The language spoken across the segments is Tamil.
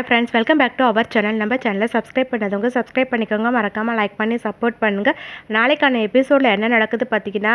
Hi friends welcome back to our channel நம்ம சேனலை சப்ஸ்கிரைப் பண்ணாதவங்க சப்ஸ்கிரைப் பண்ணிக்கோங்க. மறக்காமல் லைக் பண்ணி சப்போர்ட் பண்ணுங்கள் நாளைக்கான எபிசோடில் என்ன நடக்குது பார்த்தீங்கன்னா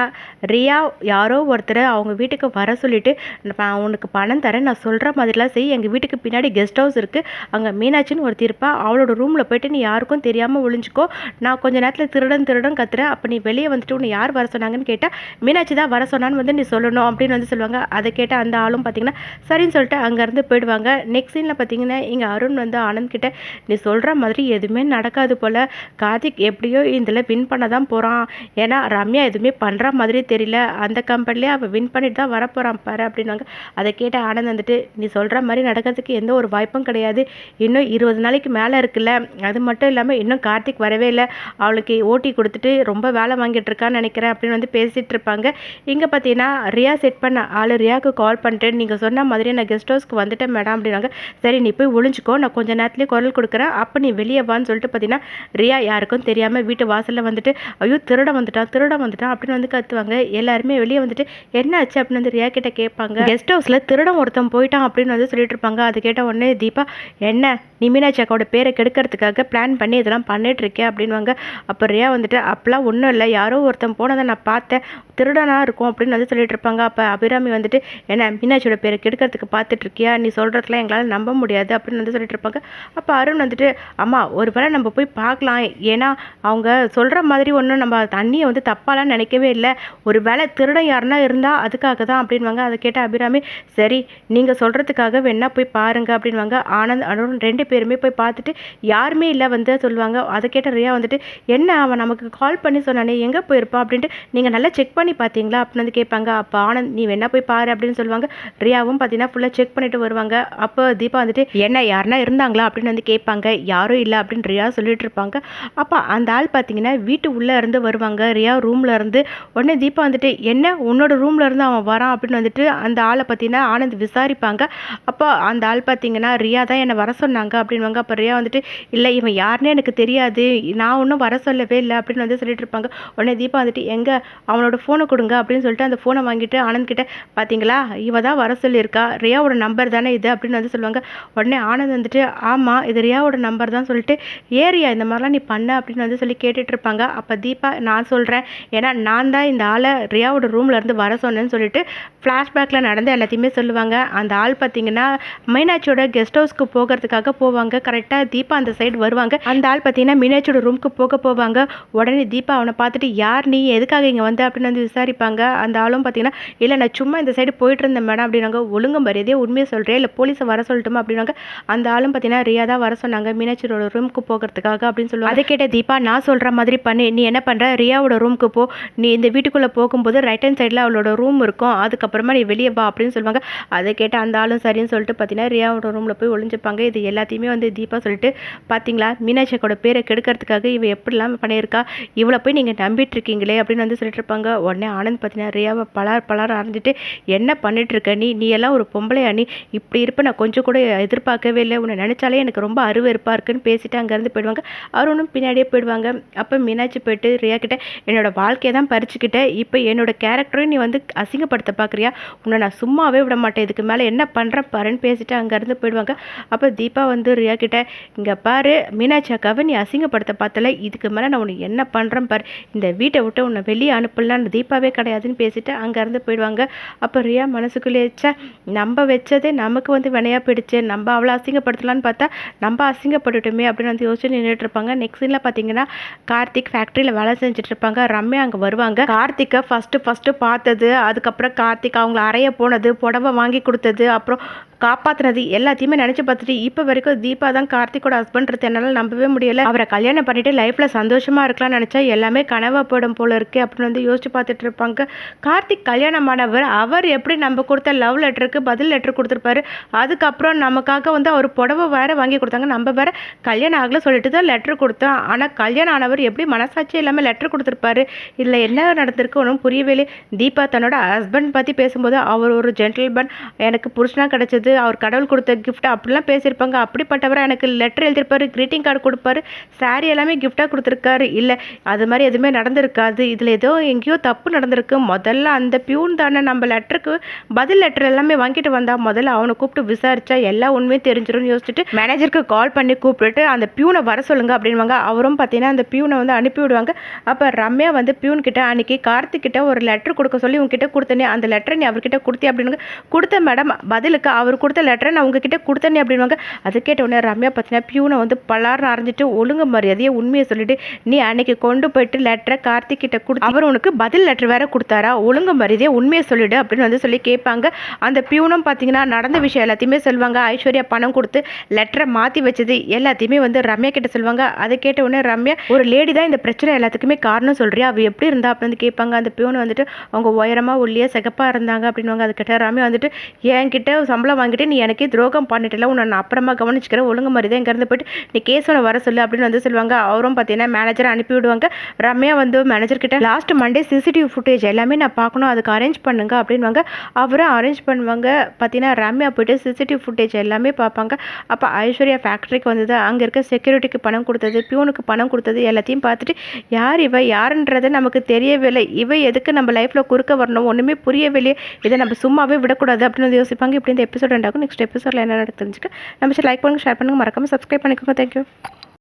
ரியா யாரோ ஒருத்தர் அவங்க வீட்டுக்கு வர சொல்லிவிட்டு நான் உனக்கு பணம் தரேன் நான் சொல்கிற மாதிரிலாம் செய். எங்கள் வீட்டுக்கு பின்னாடி கெஸ்ட் ஹவுஸ் இருக்குது அங்கே மீனாட்சின்னு ஒருத்தி இருப்பா. அவளோட ரூமில் போயிட்டு நீ யாருக்கும் தெரியாமல் ஒழிஞ்சிக்கோ நான் கொஞ்சம் நேரத்தில் திருடன் திருடன் கத்துறேன். அப்போ நீ வெளியே வந்துட்டு உன்னை யார் வர சொன்னாங்கன்னு கேட்டால் மீனாட்சி தான் வர சொன்னான்னு வந்து நீ சொல்லணும் அப்படின்னு வந்து சொல்லுவாங்க. அதை கேட்டால் அந்த ஆளும் பார்த்தீங்கன்னா சரின்னு சொல்லிட்டு அங்கேருந்து போயிடுவாங்க. நெக்ஸ்ட் சீனில் பார்த்தீங்கன்னா இங்கே அருண் வந்து ஆனந்த் கிட்ட நீ சொல்கிற மாதிரி எதுவுமே நடக்காது போல். கார்த்திக் எப்படியோ இதில் வின் பண்ண தான் போகிறான் ஏன்னா ரம்யா எதுவுமே பண்ணுற மாதிரி தெரியல. அந்த கம்பெனிலே அவள் வின் பண்ணிட்டு தான் வரப்போகிறான் பாரு அப்படின்னாங்க. அதை கேட்ட ஆனந்த் வந்துட்டு நீ சொல்கிற மாதிரி நடக்கிறதுக்கு எந்த ஒரு வாய்ப்பும் கிடையாது. இன்னும் இருபது நாளைக்கு மேலே இருக்குல்ல. அது மட்டும் இல்லாமல் இன்னும் கார்த்திக் வரவே இல்லை. அவளுக்கு ஓட்டி கொடுத்துட்டு ரொம்ப வேலை வாங்கிட்டு இருக்கான்னு நினைக்கிறேன் அப்படின்னு வந்து பேசிகிட்டு இருப்பாங்க. இங்கே பார்த்தீங்கன்னா ரியா செட் பண்ண ஆள் ரியாவுக்கு கால் பண்ணிட்டு நீங்கள் சொன்ன மாதிரி நான் கெஸ்ட் ஹவுஸ்க்கு வந்துட்டேன் மேடம் அப்படின்னாங்க. சரி நீ போய் ஒளிஞ்சுக்கோ. நான் கொஞ்ச நேரத்துலேயே குரல் கொடுக்குறேன். அப்போ நீ வெளியே வான்னு சொல்லிட்டு பார்த்தீங்கன்னா ரியா யாருக்கும் தெரியாமல் வீட்டு வாசலில் வந்துட்டு ஐயோ திருட வந்துட்டான் திருட வந்துட்டான் அப்படின்னு வந்து கத்துவாங்க. எல்லாருமே வெளியே வந்துட்டு என்ன ஆச்சு அப்படின்னு வந்து ரியா கிட்ட கேட்பாங்க. கெஸ்ட் ஹவுஸில் திருடன் ஒருத்தன் போயிட்டான் அப்படின்னு வந்து சொல்லிட்டு இருப்பாங்க. அது கேட்ட உடனே தீபா என்ன? நீ மீனாட்சி அக்காவோட பேரை கெடுக்கிறதுக்காக பிளான் பண்ணி இதெல்லாம் பண்ணிட்டு இருக்கேன் அப்படின்வாங்க அப்போ ரியா வந்துட்டு அப்பெல்லாம் ஒன்றும் இல்லை. யாரோ ஒருத்தன் போனதை நான் பார்த்தேன். திருடனாக இருக்கும் அப்படின்னு வந்து சொல்லிட்டு இருப்பாங்க. அப்போ அபிராமி வந்துட்டு என்ன? மீனாட்சியோட பேரை கெடுக்கிறதுக்கு பார்த்துட்டு இருக்கியா? நீ சொல்கிறதுலாம் எங்களால் நம்ப முடியாது அப்படின்னு வந்து சொல்லிட்டு இருப்பாங்க அப்போ அருண் வந்துட்டு அம்மா ஒரு வேளை நம்ம போய் பார்க்கலாம். ஏன்னா அவங்க சொல்கிற மாதிரி ஒன்றும் நம்ம தண்ணியை வந்து தப்பாலாம் நினைக்கவே இல்லை. ஒரு வேளை திருடன் யாருன்னா இருந்தால் அதுக்காக தான் அப்படின்வாங்க அதை கேட்ட அபிராமி சரி நீங்கள் சொல்கிறதுக்காக வேணா போய் பாருங்க அப்படின்வாங்க ஆனந்த் அருண் ரெண்டு பேருமே போய் பார்த்துட்டு யாருமே இல்லை வந்து சொல்லுவாங்க. அதை கேட்ட ரியா வந்துட்டு என்ன அவன் நமக்கு கால் பண்ணி சொன்னானே எங்கே போயிருப்பான்? அப்படின்ட்டு நீங்கள் நல்லா செக் பண்ணி பார்த்தீங்களா? அப்படின்னு வந்து கேட்பாங்க. அப்போ ஆனந்த் நீ வேணா போய் பாரு அப்படின்னு சொல்லுவாங்க. ரியாவும் பார்த்தீங்கன்னா ஃபுல்லாக செக் பண்ணிட்டு வருவாங்க. அப்போ தீபா வந்துட்டு என்ன யாருன்னா இருந்தாங்களா அப்படின்னு வந்து கேட்பாங்க. யாரும் இல்லை அப்படின்னு ரியா சொல்லிட்டு இருப்பாங்க. அப்போ அந்த ஆள் பார்த்தீங்கன்னா வீட்டு உள்ளே இருந்து வருவாங்க. ரியா ரூமில் இருந்து உடனே தீபா வந்துட்டு என்ன? உன்னோட ரூமில் இருந்து அவன் வரான்? அப்படின்னு வந்துட்டு அந்த ஆளை பார்த்தீங்கன்னா ஆனந்த் விசாரிப்பாங்க. அப்போ அந்த ஆள் பார்த்தீங்கன்னா ரியா தான் என்னை வர சொன்னாங்க. அப்படின்வாங்க அப்போ ரியா வந்துட்டு இல்லை இவன் யாருன்னே எனக்கு தெரியாது. நான் ஒன்றும் வர சொல்லவே இல்லை. அப்படின்னு வந்து சொல்லிட்டு இருப்பாங்க. உடனே தீபா வந்துட்டு எங்கே? அவனோட ஃபோனை கொடுங்க. அப்படின்னு சொல்லிட்டு அந்த ஃபோனை வாங்கிட்டு ஆனந்த் கிட்ட பார்த்தீங்களா இவ தான் வர சொல்லியிருக்கா. ரியாவோட நம்பர் தானே இது? அப்படின்னு வந்து சொல்லுவாங்க. உடனே ஆனந்த் வந்துட்டு ஆமாம் இது ரியாவோட நம்பர் தான் சொல்லிட்டு ஏரியா இந்த மாதிரிலாம் நீ பண்ண? அப்படின்னு வந்து சொல்லி கேட்டுட்ருப்பாங்க. அப்போ தீபா நான் சொல்கிறேன் ஏன்னா நான் தான் இந்த ஆளை ரியாவோட ரூம்ல இருந்து வர சொன்னேன்னு சொல்லிட்டு ஃப்ளாஷ்பேக்கில் நடந்த எல்லாத்தையுமே சொல்லுவாங்க. அந்த ஆள் பார்த்தீங்கன்னா மீனாட்சியோட கெஸ்ட் ஹவுஸ்க்கு போகிறதுக்காக போவாங்க. கரெக்டாக தீபா அந்த சைடு வருவாங்க. அந்த ஆள் பார்த்தீங்கன்னா மீனாட்சியோட ரூமுக்கு போக போவாங்க. உடனே தீபா அவனை பார்த்துட்டு யார் நீ? எதுக்காக இங்கே வந்த? அப்படின்னு வந்து விசாரிப்பாங்க. அந்த ஆளும் பார்த்தீங்கன்னா இல்லை நான் சும்மா இந்த சைடு போயிட்டு இருந்தேன் மேடம் அப்படின்னாங்க. ஒழுங்கு மரியாதையே உண்மையை சொல்கிறேன் இல்லை போலீஸை வர சொல்லட்டுமா? அப்படின்னாங்க. அந்த ஆளும் பார்த்தீங்கன்னா ரியா தான் வர சொன்னாங்க. மீனாட்சியோட ரூமுக்கு போகிறதுக்காக அப்படின்னு சொல்லுவாங்க. அதை கேட்ட தீபா நான் சொல்கிற மாதிரி பண்ணு. நீ என்ன பண்ணுற ரியாவோட ரூமுக்கு போ. நீ இந்த வீட்டுக்குள்ளே போகும்போது ரைட் ஹேண்ட் சைடில் அவளோட ரூம் இருக்கும். அதுக்கப்புறமா நீ வெளியே வா அப்படின்னு சொல்லுவாங்க. அதை கேட்ட அந்த ஆளும் சரின்னு சொல்லிட்டு பார்த்தீங்கன்னா ரியாவோட ரூமில் போய் ஒளிஞ்சுப்பாங்க. இது எல்லாத்தையுமே வந்து தீபா சொல்லிட்டு பார்த்தீங்களா மீனாட்சியோட பேரை கெடுக்கிறதுக்காக இவ எப்படிலாம் பண்ணியிருக்கா? இவ்வளோ போய் நீங்கள் நம்பிட்டு இருக்கீங்களே? அப்படின்னு வந்து சொல்லிட்டு இருப்பாங்க. உடனே ஆனந்த் பார்த்தீங்கன்னா ரியாவை பலார் பலார் அரைஞ்சிட்டு என்ன பண்ணிட்டு இருக்க நீ? நீ எல்லாம் ஒரு பொம்பளையா நீ? இப்படி இருப்ப நான் கொஞ்சம் கூட எதிர்பார்க்கவே இல்லை உன்னை நினச்சாலே எனக்கு ரொம்ப அருவருப்பாக இருக்குன்னு பேசிட்டு அங்கேருந்து போயிடுவாங்க. அவரும் பின்னாடியே போயிடுவாங்க. அப்போ மீனாட்சி போயிட்டு ரியா கிட்ட என்னோட வாழ்க்கையை தான் பறிச்சுக்கிட்டேன் இப்போ என்னோட கேரக்டரையும் நீ வந்து அசிங்கப்படுத்த பார்க்குறியா? உன்னை நான் சும்மாவே விட மாட்டேன். இதுக்கு மேலே என்ன பண்ணுறேன் பாருன்னு பேசிட்டு அங்கேருந்து போயிடுவாங்க. அப்போ தீபா வந்து ரியா கிட்ட இங்கே பாரு மீனாட்சி அக்காவை நீ அசிங்கப்படுத்த பார்த்தல. இதுக்கு மேலே நான் உனக்கு என்ன பண்ணுறேன் பாரு. இந்த வீட்டை விட்டு உன்னை வெளியே அனுப்பலான்னு தீபாவே கிடையாதுன்னு பேசிட்டு அங்கேருந்து போயிடுவாங்க. அப்போ ரியா மனசுக்குள்ளேயே நம்ம வச்சதே நமக்கு வந்து வினையாக போயிடுச்சு. நம்ம அவ்வளோ அசிங்கப்படுத்தலான்னு பார்த்தா நம்ம அசிங்கப்பட்டுட்டோமே அப்படின்னு வந்து யோசிச்சு நின்றுட்டு இருப்பாங்க. நெக்ஸ்ட் சீனில் பார்த்தீங்கன்னா கார்த்திக் ஃபேக்ட்ரியில் வேலை செஞ்சுட்டு இருப்பாங்க. ரம்யா அங்கே வருவாங்க. கார்த்திக்கை ஃபஸ்ட்டு ஃபஸ்ட்டு பார்த்தது. அதுக்கப்புறம் கார்த்திக் அவங்கள அறைய போனது புடவை வாங்கி கொடுத்தது. அப்புறம் காப்பாத்துனது எல்லாத்தையுமே நினச்சி பார்த்துட்டு இப்போ வரைக்கும் தீபா தான் கார்த்திக்கோட ஹஸ்பண்ட்றது என்னால் நம்பவே முடியல. அவரை கல்யாணம் பண்ணிட்டு லைஃப்பில் சந்தோஷமாக இருக்கலாம்னு நினச்சா எல்லாமே கனவா போயிடும் போல இருக்கு அப்படின்னு வந்து யோசிச்சு பார்த்துட்டு இருப்பாங்க. கார்த்திக் கல்யாணமானவர் அவர் எப்படி நம்ம கொடுத்த லவ் லெட்டருக்கு பதில் லெட்டர் கொடுத்துருப்பாரு? அதுக்கப்புறம் நமக்காக வந்து அவர் புடவை வேற வாங்கி கொடுத்தாங்க. நம்ம வேற கல்யாணம் ஆகல சொல்லிட்டு தான் லெட்டர் கொடுத்தோம். ஆனால் கல்யாணம் ஆனவர் எப்படி மனசாட்சி இல்லாமல் லெட்டர் கொடுத்துருப்பாரு? இதில் என்ன நடந்திருக்கு ஒன்றும் புரியவே இல்லை. தீபா தன்னோட ஹஸ்பண்ட் பற்றி பேசும்போது அவர் ஒரு ஜென்டில்மேன் எனக்கு புருஷனாக கிடச்சது. கொடுத்தது அவர் கடவுள் கொடுத்த கிஃப்ட் அப்படிலாம் பேசியிருப்பாங்க. அப்படிப்பட்டவரை எனக்கு லெட்டர் எழுதியிருப்பாரு க்ரீட்டிங் கார்டு கொடுப்பாரு. சாரி எல்லாமே கிஃப்டாக கொடுத்துருக்காரு. இல்லை அது மாதிரி எதுவுமே நடந்திருக்காது. இதில் ஏதோ எங்கேயோ தப்பு நடந்திருக்கு. முதல்ல அந்த பியூன் தானே நம்ம லெட்டருக்கு பதில் லெட்டர் எல்லாமே வாங்கிட்டு வந்தால் முதல்ல அவனை கூப்பிட்டு விசாரிச்சா எல்லா உண்மையும் தெரிஞ்சிடும்னு யோசிச்சுட்டு மேனேஜருக்கு கால் பண்ணி கூப்பிட்டு அந்த பியூனை வர சொல்லுங்க அப்படின்வாங்க அவரும் பார்த்தீங்கன்னா அந்த பியூனை வந்து அனுப்பி விடுவாங்க. அப்போ ரம்யா வந்து பியூன் கிட்ட அன்னைக்கு கார்த்திக் கிட்ட ஒரு லெட்டர் கொடுக்க சொல்லி உங்ககிட்ட கொடுத்தனே. அந்த லெட்டரை நீ அவர்கிட்ட கொடுத்தி அப்படின்னு கொடுத்த மேடம் பதிலுக்கு அவர் கொடுத்த லெட்டரை நான் உங்ககிட்ட கொடுத்தனே அப்படின்வாங்க அது கேட்ட உடனே ரம்யா பார்த்தீங்கன்னா பியூனை வந்து பலார்னு அரைஞ்சிட்டு ஒழுங்கு மரியாதையை உண்மையை சொல்லிட்டு நீ அன்னைக்கு கொண்டு போயிட்டு லெட்டரை கார்த்திக் கிட்ட கொடு அவர் உனக்கு பதில் லெட்டர் வேற கொடுத்தாரா? ஒழுங்கு மரியாதையை உண்மையை சொல்லிடு அப்படின்னு வந்து சொல்லி கேட்பாங்க. அந்த பியூனும் பார்த்தீங்கன்னா நடந்த விஷயம் எல்லாத்தையுமே சொல்லுவாங்க. ஐஸ்வர்யா பணம் கொடுத்து லெட்டரை மாற்றி வச்சது எல்லாத்தையுமே வந்து ரம்யா கிட்ட சொல்லுவாங்க. அதை கேட்ட உடனே ரம்யா ஒரு லேடி தான் இந்த பிரச்சனை எல்லாத்துக்குமே காரணம் சொல்றியா? அவள் எப்படி இருந்தா? அப்படின்னு வந்து கேட்பாங்க. அந்த பியூன் வந்துட்டு அவங்க உயரமாக ஒல்லியாக சிகப்பாக இருந்தாங்க அப்படின்வாங்க அது கிட்ட ரம்யா வந்துட்டு என்கிட்ட சம்பளம் வாங்கிட்டு நீ எனக்கே துரோகம் பண்ணிட்டல உன்னை நான் அப்புறமா கவனிச்சுக்கிறேன் ஒழுங்கு மாதிரி தான் இங்கேருந்து போயிட்டு நீ கேஸ் வர சொல்லு அப்படின்னு வந்து சொல்லுவாங்க. அவரும் பார்த்தீங்கன்னா மேனேஜரை அனுப்பி விடுவாங்க. ரம்யா வந்து மேனேஜர் கிட்ட லாஸ்ட் மண்டே சிசிடிவி ஃபுட்டேஜ் எல்லாமே நான் பார்க்கணும் அதுக்கு அரேஞ்ச் பண்ணுங்க அப்படின்வாங்க அவரும் அரேஞ்ச் பண்ணுவாங்க. பார்த்தீங்கன்னா ரம்யா போயிட்டு சிசிடிவி ஃபுட்டேஜ் எல்லாமே பார்ப்பாங்க. அப்போ ஐஸ்வர்யா ஃபேக்ட்ரிக்கு வந்தது அங்கே இருக்க செக்யூரிட்டிக்கு பணம் கொடுத்தது பியூனுக்கு பணம் கொடுத்தது எல்லாத்தையும் பார்த்துட்டு யார் இவ யாருன்றது நமக்கு தெரியவில்லை. இவ எதுக்கு நம்ம லைஃப்பில் குறுக்க வரணும்? ஒன்றுமே புரியவில்லையே. இதை நம்ம சும்மாவே விடக்கூடாது அப்படின்னு வந்து யோசிப்பாங்க. இப்படி இந்த எபிசோட் ரெண்டாகும் நெக்ஸ்ட் எபிசோடில் என்ன நடக்கு தெரிஞ்சுக்க நம்ம லைக் பண்ணுங்க ஷேர் பண்ணுங்க. மறக்காம சப்ஸ்கிரைப் பண்ணிக்கோங்க. தேங்க்யூ